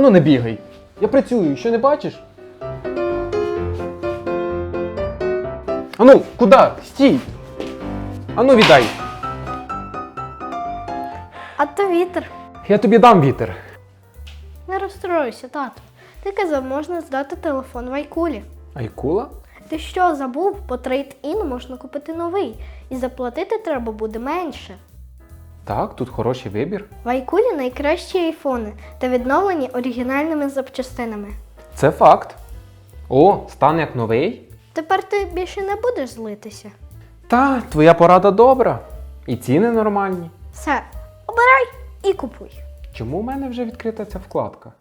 Ану не бігай. Я працюю, що не бачиш? Ану, куди? Стій! Ану віддай. А то вітер. Я тобі дам вітер. Не розстроюйся, тату. Ти казав, можна здати телефон в Айкулі. Айкула? Ти що забув? По трейд-ін можна купити новий, і заплатити треба буде менше. Так, тут хороший вибір. В Айкулі найкращі айфони та відновлені оригінальними запчастинами. Це факт. О, стан як новий. Тепер ти більше не будеш злитися. Та, твоя порада добра. І ціни нормальні. Все, обирай і купуй. Чому в мене вже відкрита ця вкладка?